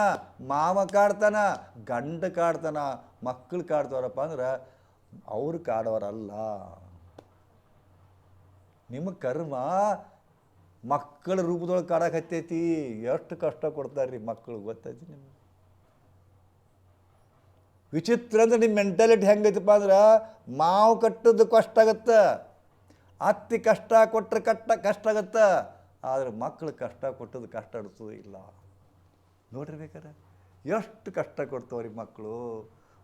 ಮಾವ ಕಾಡ್ತಾನ, ಗಂಡ ಕಾಡ್ತಾನ ಮಕ್ಕಳು ಕಾಡ್ತಾರಪ್ಪ ಅಂದ್ರೆ ಅವ್ರು ಕಾಡೋರಲ್ಲ. ನಿಮ್ಮ ಕರ್ಮ ಮಕ್ಕಳ ರೂಪದೊಳಗೆ ಹತ್ತೈತಿ. ಎಷ್ಟು ಕಷ್ಟ ಕೊಡ್ತಾರೆ ರೀ ಮಕ್ಕಳು ಗೊತ್ತೈತಿ ನಿಮ್ಗೆ? ವಿಚಿತ್ರ ಅಂದ್ರೆ ನಿಮ್ಮ ಮೆಂಟಾಲಿಟಿ ಹೆಂಗೈತಪ್ಪ ಅಂದ್ರೆ ಮಾವು ಕಟ್ಟದ್ದು ಕಷ್ಟ ಆಗತ್ತೆ. ಅತ್ತಿ ಕಷ್ಟ ಕೊಟ್ಟರೆ ಕಟ್ಟ ಕಷ್ಟ ಆಗತ್ತೆ. ಆದರೆ ಮಕ್ಕಳು ಕಷ್ಟ ಕೊಟ್ಟದ್ದು ಕಷ್ಟ ಅನಿಸೋದು ಇಲ್ಲ. ಬೇಕಾರೆ ಎಷ್ಟು ಕಷ್ಟ ಕೊಡ್ತಾವ್ರಿ ಮಕ್ಕಳು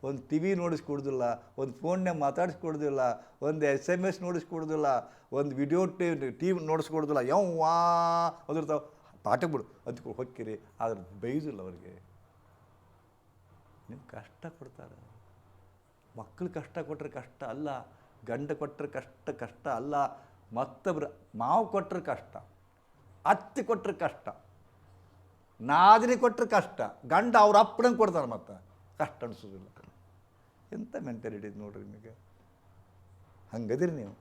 ಒಂದು ಟಿ ವಿ ನೋಡಿಸ್ಕೊಡೋದಿಲ್ಲ ಒಂದು ಫೋನ್ನೇ ಮಾತಾಡಿಸ್ಕೊಡೋದಿಲ್ಲ ಒಂದು ಎಸ್ ಎಂ ಎಸ್ ನೋಡಿಸ್ಕೊಡೋದಿಲ್ಲ ಒಂದು ವಿಡಿಯೋ ಟಿ ಟಿ ವಿ ನೋಡಿಸ್ಕೊಡೋದಿಲ್ಲ ಯವ್ವಾ ಅದಿರ್ತಾವೆ ಪಾಠ ಬಿಡು ಅದಕ್ಕೆ ಹೊಕ್ಕಿರಿ. ಆದ್ರೆ ಬೈದಿಲ್ಲ ಅವ್ರಿಗೆ. ನೀವು ಕಷ್ಟ ಕೊಡ್ತಾರೆ. ಮಕ್ಕಳು ಕಷ್ಟ ಕೊಟ್ಟರೆ ಕಷ್ಟ ಅಲ್ಲ, ಗಂಡ ಕೊಟ್ಟರೆ ಕಷ್ಟ ಕಷ್ಟ ಅಲ್ಲ, ಮತ್ತೊಬ್ರು ಮಾವು ಕೊಟ್ಟರೆ ಕಷ್ಟ, ಅತ್ತೆ ಕೊಟ್ಟರೆ ಕಷ್ಟ, ನಾದಿನಿ ಕೊಟ್ಟರೆ ಕಷ್ಟ, ಗಂಡ ಅವ್ರ ಅಪ್ಪನಂಗೆ ಕೊಡ್ತಾರೆ ಮತ್ತೆ, ಕಷ್ಟ ಅನಿಸೋದಿಲ್ಲ. ಎಂಥ ಮೆಂಟಾಲಿಟಿ ನೋಡ್ರಿ ನಿಮಗೆ? ಹಂಗದಿರಿ ನೀವು.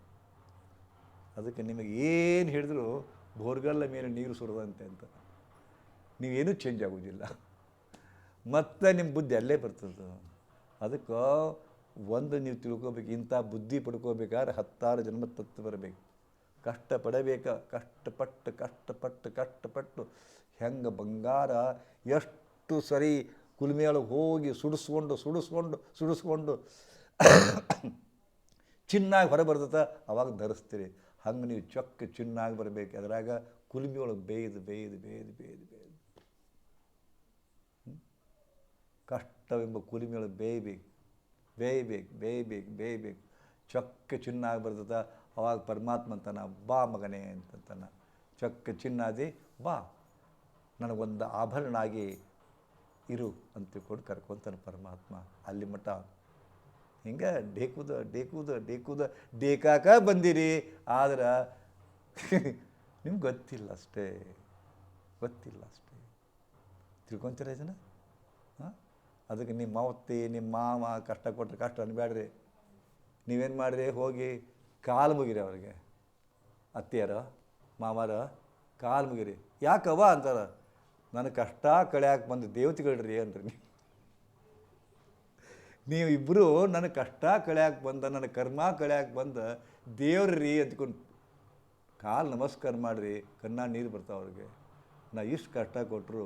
ಅದಕ್ಕೆ ನಿಮಗೆ ಏನು ಹೇಳಿದ್ರು ಬೋರ್ಗಲ್ಲ ಮೇಲೆ ನೀರು ಸುರದಂತೆ ಅಂತ. ನೀವೇನೂ ಚೇಂಜ್ ಆಗೋದಿಲ್ಲ. ಮತ್ತೆ ನಿಮ್ಮ ಬುದ್ಧಿ ಅಲ್ಲೇ ಬರ್ತದೆ ಅದಕ್ಕೆ ಒಂದು ನೀವು ತಿಳ್ಕೊಬೇಕು, ಇಂಥ ಬುದ್ಧಿ ಪಡ್ಕೋಬೇಕಾದ್ರೆ ಹತ್ತಾರು ಜನ್ಮ ತತ್ತು ಬರಬೇಕು. ಕಷ್ಟಪಡಬೇಕ, ಕಷ್ಟಪಟ್ಟು ಕಷ್ಟಪಟ್ಟು ಕಷ್ಟಪಟ್ಟು. ಹೆಂಗೆ ಬಂಗಾರ, ಎಷ್ಟು ಸರಿ ಕುಲ್ಮೆಯೊಳಗೆ ಹೋಗಿ ಸುಡಿಸ್ಕೊಂಡು ಸುಡಿಸ್ಕೊಂಡು ಸುಡಿಸ್ಕೊಂಡು ಚಿನ್ನಾಗಿ ಹೊರ ಬರ್ತದೆ, ಅವಾಗ ಧರಿಸ್ತೀರಿ. ಹಂಗೆ ನೀವು ಚೊಕ್ಕ ಚಿನ್ನಾಗಿ ಬರಬೇಕು. ಅದರಾಗ ಕುಲ್ಮಿಯೊಳಗೆ ಬೇಯ್ದು ಬೇಯ್ದು ಬೇಯ್ದು ಬೇಯ್ದು ಬೇಯ್ದು. ಕಷ್ಟವೆಂಬ ಕುಲಿಮೆಗಳು ಬೇಯ್ಬೇಕು. ಬೇಯ್ಬೇಕು ಬೇಯ್ಬೇಕು ಬೇಯ್ಬೇಕು. ಚೊಕ್ಕ ಚಿನ್ನ ಬರ್ತದ, ಅವಾಗ ಪರಮಾತ್ಮ ಅಂತಾನ ಬಾ ಮಗನೇ ಅಂತಂತಾನ ಚೊಕ್ಕ ಚಿನ್ನಾದಿ ಬಾ, ನನಗೊಂದು ಆಭರಣ ಆಗಿ ಇರು ಅಂತ ತಿಳ್ಕೊಂಡು ಕರ್ಕೊತಾನೆ ಪರಮಾತ್ಮ. ಅಲ್ಲಿ ಮಟ್ಟ ಹಿಂಗೆ ಡೇಕುದ ಡೇಕುದ ಡೇಕುದ, ಡೇಕಾಕ ಬಂದಿರಿ. ಆದ್ರೆ ನಿಮ್ಗೆ ಗೊತ್ತಿಲ್ಲ ಅಷ್ಟೇ. ಗೊತ್ತಿಲ್ಲ ಅಷ್ಟೇ. ತಿಳ್ಕೊಂತೀರ ಜನ ಹಾಂ? ಅದಕ್ಕೆ ನಿಮ್ಮ ಅವತ್ತಿ ನಿಮ್ಮ ಮಾವ ಕಷ್ಟ ಕೊಟ್ಟರೆ ಕಷ್ಟ ಅನ್ಬೇಡ್ರಿ ನೀವೇನು ಮಾಡಿರಿ? ಹೋಗಿ ಕಾಲು ಮುಗಿರಿ ಅವ್ರಿಗೆ. ಅತ್ತಿಯರ, ಮಾವಾರ ಕಾಲು ಮುಗಿರಿ. ಯಾಕವ್ವ ಅಂತಾರ? ನನ್ನ ಕಷ್ಟ ಕಳ್ಯಾಕೆ ಬಂದು ದೇವತೆಗಳ್ರಿ ಅನ್ರಿ ನೀವು. ಇಬ್ಬರು ನನ್ನ ಕಷ್ಟ ಕಳ್ಯಾಕೆ ಬಂದ, ನನ್ನ ಕರ್ಮ ಕಳ್ಯಾಕೆ ಬಂದ ದೇವ್ರಿ ಅಂದ್ಕೊಂಡು ಕಾಲು ನಮಸ್ಕಾರ ಮಾಡಿರಿ ಕಣ್ಣ ನೀರು ಬರ್ತಾವ ಅವ್ರಿಗೆ. ನಾ ಇಷ್ಟು ಕಷ್ಟ ಕೊಟ್ಟರು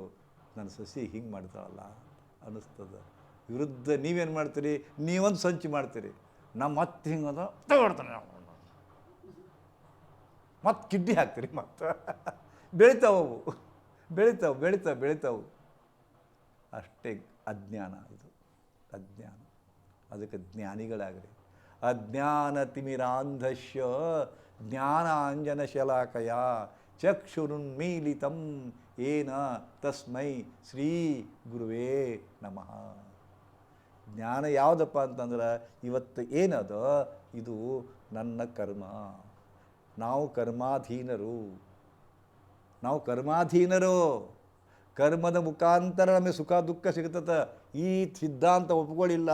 ನನ್ನ ಸಸಿ ಹಿಂಗೆ ಮಾಡ್ತಾಳಲ್ಲ. ಅನ್ನಿಸ್ತದ. ವಿರುದ್ಧ ನೀವೇನು ಮಾಡ್ತೀರಿ? ನೀವೊಂದು ಸಂಚು ಮಾಡ್ತೀರಿ. ನಮ್ಮ ಮತ್ತೆ ಹಿಂಗದ ತಗೊಳ್ತಾನೆ ಮತ್ತೆ ಕಿಡ್ಡಿ ಹಾಕ್ತೀರಿ ಮತ್ತೆ. ಬೆಳಿತಾವ ಅವು. ಬೆಳಿತಾವು, ಬೆಳಿತಾವೆ, ಬೆಳಿತಾವು. ಅಷ್ಟೇ ಅಜ್ಞಾನ ಇದು. ಅಜ್ಞಾನ. ಅದಕ್ಕೆ ಜ್ಞಾನಿಗಳಾಗಲಿ ಅಜ್ಞಾನ ತಿಮಿರಾಂಧಶ್ಯ, ಜ್ಞಾನಾಂಜನ ಶಲಾಕಯ, ಚಕ್ಷುರುನ್ಮೀಲಿತಂ ಏನ ತಸ್ಮೈ ಶ್ರೀ ಗುರುವೇ ನಮಃ. ಜ್ಞಾನ ಯಾವುದಪ್ಪ ಅಂತಂದ್ರೆ ಇವತ್ತು ಏನದ? ಇದು ನನ್ನ ಕರ್ಮ. ನಾವು ಕರ್ಮಾಧೀನರು. ನಾವು ಕರ್ಮಾಧೀನರು. ಕರ್ಮದ ಮುಖಾಂತರ ನಮಗೆ ಸುಖ ದುಃಖ ಸಿಗ್ತದೆ ಈ ಸಿದ್ಧಾಂತ ಒಪ್ಕೊಳ್ಳಿಲ್ಲ.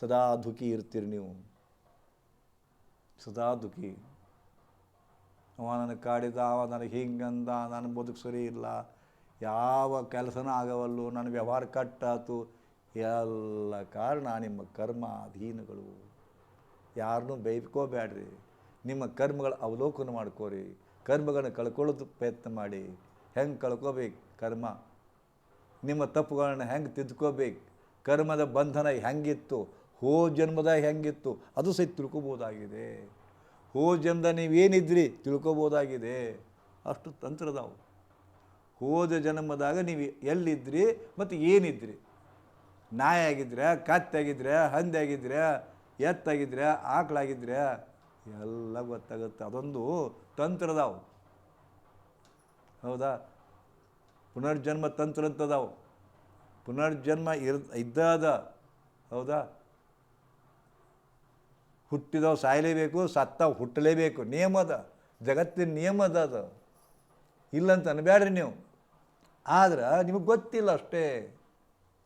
ಸದಾ ದುಃಖಿ ಇರ್ತೀರಿ ನೀವು. ಸದಾ ದುಃಖಿ. ಅವ ನನಗೆ ಕಾಡಿದ ಅವ ನನಗೆ ಹಿಂಗಂದ ನನ್ನ ಬದುಕು ಸರಿ ಇಲ್ಲ. ಯಾವ ಕೆಲಸನೂ ಆಗವಲ್ಲು, ನನ್ನ ವ್ಯವಹಾರ ಕಟ್ಟಾತು. ಎಲ್ಲ ಕಾರಣ ನಿಮ್ಮ ಕರ್ಮ ಅಧೀನಗಳು ಯಾರನ್ನೂ ಬೈಕೋಬೇಡ್ರಿ ನಿಮ್ಮ ಕರ್ಮಗಳ ಅವಲೋಕನ ಮಾಡ್ಕೋರಿ. ಕರ್ಮಗಳನ್ನ ಕಳ್ಕೊಳ್ಳೋದು ಪ್ರಯತ್ನ ಮಾಡಿ. ಹೆಂಗೆ ಕಳ್ಕೋಬೇಕು ಕರ್ಮ? ನಿಮ್ಮ ತಪ್ಪುಗಳನ್ನ ಹೆಂಗೆ ತಿದ್ಕೋಬೇಕು? ಕರ್ಮದ ಬಂಧನ ಹೆಂಗಿತ್ತು? ಹೋ ಜನ್ಮದ ಹೆಂಗಿತ್ತು? ಅದು ಸಹಿತ ತಿಳ್ಕೊಬೋದಾಗಿದೆ. ಜನ್ಮದ ನೀವೇನಿದ್ರಿ ತಿಳ್ಕೊಬೋದಾಗಿದೆ. ಅಷ್ಟು ತಂತ್ರದವು. ಹೋದ ಜನ್ಮದಾಗ ನೀವು ಎಲ್ಲಿದ್ರಿ ಮತ್ತು ಏನಿದ್ರಿ. ನಾಯಿ ಆಗಿದ್ರೆ ಕತ್ತಾಗಿದ್ರೆ ಹಂದಿ ಆಗಿದ್ರೆ ಎತ್ತಾಗಿದ್ರೆ ಆಕಳಾಗಿದ್ರೆ ಎಲ್ಲ ಗೊತ್ತಾಗುತ್ತೆ. ಅದೊಂದು ತಂತ್ರದವು. ಹೌದಾ? ಪುನರ್ಜನ್ಮ ತಂತ್ರ ಅಂತದಾವು. ಪುನರ್ಜನ್ಮ ಇರ್ ಇದ್ದಾದ. ಹೌದಾ? ಹುಟ್ಟಿದವು ಸಾಯಲೇಬೇಕು ಸತ್ತ ಹುಟ್ಟಲೇಬೇಕು. ನಿಯಮದ, ಜಗತ್ತಿನ ನಿಯಮದ ಅದು. ಇಲ್ಲಂತ ಅನ್ಬೇಡ್ರಿ ನೀವು. ಆದ್ರೆ ನಿಮಗೆ ಗೊತ್ತಿಲ್ಲ ಅಷ್ಟೇ.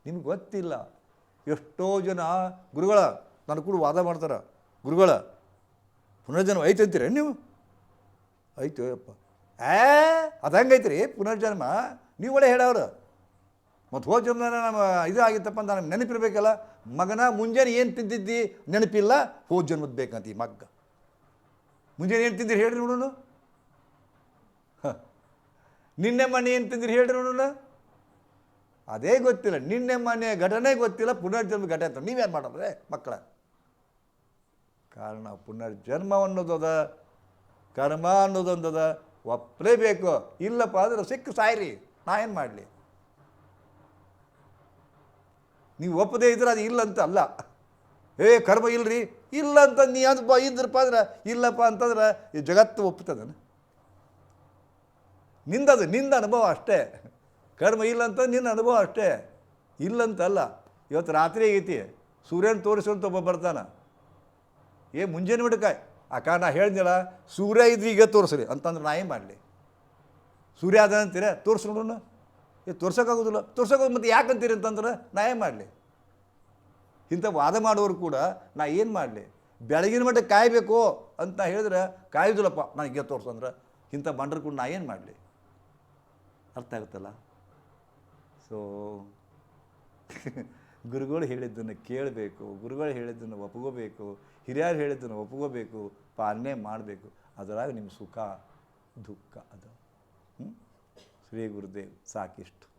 ನಿಮ್ಗೆ ಗೊತ್ತಿಲ್ಲ. ಎಷ್ಟೋ ಜನ ಗುರುಗಳ, ನನ್ನ ಕೂಡ ವಾದ ಮಾಡ್ತಾರೆ. ಗುರುಗಳ, ಪುನರ್ಜನ್ಮ ಐತೆ ಅಂತೀರ ನೀವು? ಐತೆ ಅಪ್ಪ ಏ, ಅದು ಹೆಂಗೈತ್ರಿ, ಪುನರ್ಜನ್ಮ. ನೀವು ಒಳ್ಳೆ ಹೇಳವ್ರು. ಮತ್ತು ಹೋದ ಜನ್ಮ ನಮ್ಮ ಇದು ಆಗಿತ್ತಪ್ಪ ಅಂತ ನನಗೆ ನೆನಪಿರ್ಬೇಕಲ್ಲ. ಮಗನ ಮುಂಜಾನೆ ಏನು ತಿಂದಿದ್ದಿ? ನೆನಪಿಲ್ಲ? ಹೋದ ಜನ್ಮದ ಬೇಕಂತ ಈ ಮಗ್ಗ. ಮುಂಜಾನೆ ಏನು ತಿಂದಿರಿ ಹೇಳ್ರಿ ನೋಡೋಣ. ನಿನ್ನೆ ಮನೆ ಏನು ತಿಂದಿರಿ ಹೇಳ್ರಿ ನೋಡೋಣ. ಅದೇ ಗೊತ್ತಿಲ್ಲ. ನಿನ್ನೆ ಮನೆ ಘಟನೆ ಗೊತ್ತಿಲ್ಲ. ಪುನರ್ಜನ್ಮ ಘಟನೆ ಅಂತ. ನೀವೇನು ಮಾಡೋದ್ರೆ ಮಕ್ಕಳ. ಕಾರಣ ಪುನರ್ಜನ್ಮ ಅನ್ನೋದದ, ಕರ್ಮ ಅನ್ನೋದೊಂದದ. ಒಪ್ಪಲೇಬೇಕು ಇಲ್ಲಪ್ಪ ಅಂದ್ರೆ ಸಿಕ್ಕು ಸಾಯ್ರಿ. ನಾ ಏನು ಮಾಡಲಿ? ನೀವು ಒಪ್ಪದೇ ಇದ್ರೆ ಅದು ಇಲ್ಲ ಅಂತ ಅಲ್ಲ. ಏ, ಕರ್ಮ ಇಲ್ಲರಿ ಇಲ್ಲ ಅಂತ ನೀ ಅನ್ಪ ಇದ್ರಪ್ಪ ಅಂದ್ರೆ, ಇಲ್ಲಪ್ಪ ಅಂತಂದ್ರೆ ಈ ಜಗತ್ತು ಒಪ್ಪುತ್ತದೆ ನಿಂದದು ನಿಂದ ಅನುಭವ ಅಷ್ಟೇ. ಕರ್ಮ ಇಲ್ಲ ಅಂತ ನಿನ್ನ ಅನುಭವ ಅಷ್ಟೇ. ಇಲ್ಲಂತಲ್ಲ ಇವತ್ತು ರಾತ್ರಿ ಆಗೈತಿ. ಸೂರ್ಯನ ತೋರಿಸುವಂತ ಒಬ್ಬ ಬರ್ತಾನೆ. ಏ, ಮುಂಜಾನೆ ಬಿಡಕಾಯ್ ಅಕ್ಕ, ನಾ ಹೇಳಿದ್ನಲ್ಲ, ಸೂರ್ಯ ಇದ್ರೆ ಈಗ ತೋರಿಸ್ರಿ ಅಂತಂದ್ರೆ ನಾ ಏನು ಮಾಡಲಿ? ಸೂರ್ಯ ಅದ ಅಂತೀರ ತೋರಿಸ್ ಏ, ತೋರ್ಸೋಕ್ಕಾಗೋದಿಲ್ಲ. ತೋರ್ಸೋಕ್ಕಾಗ ಮತ್ತೆ ಯಾಕಂತೀರಿ ಅಂತಂದ್ರೆ ನಾ ಏನು ಮಾಡಲಿ? ಇಂಥ ವಾದ ಮಾಡೋರು ಕೂಡ ನಾ ಏನು ಮಾಡಲಿ? ಬೆಳಗಿನ ಮಟ್ಟ ಕಾಯಬೇಕು ಅಂತ ನಾ ಹೇಳಿದ್ರೆ ಕಾಯೋದಿಲ್ಲಪ್ಪ, ನನಗೆ ತೋರ್ಸಂದ್ರೆ ಇಂಥ ಬಂಡ್ರ ಕೂಡ ನಾ ಏನು ಮಾಡಲಿ? ಅರ್ಥ ಆಗುತ್ತಲ್ಲ? ಸೊ ಗುರುಗಳು ಹೇಳಿದ್ದನ್ನು ಕೇಳಬೇಕು, ಗುರುಗಳು ಹೇಳಿದ್ದನ್ನು ಒಪ್ಕೋಬೇಕು, ಹಿರಿಯರು ಹೇಳಿದ್ದನ್ನು ಒಪ್ಕೋಬೇಕು, ಪಾಲನೆ ಮಾಡಬೇಕು. ಅದರಾಗ ನಿಮ್ಮ ಸುಖ, ದುಃಖ ಅದು? ಶ್ರೀ ಗುರುದೇವ್ ಸಾಕಿಷ್ಟು.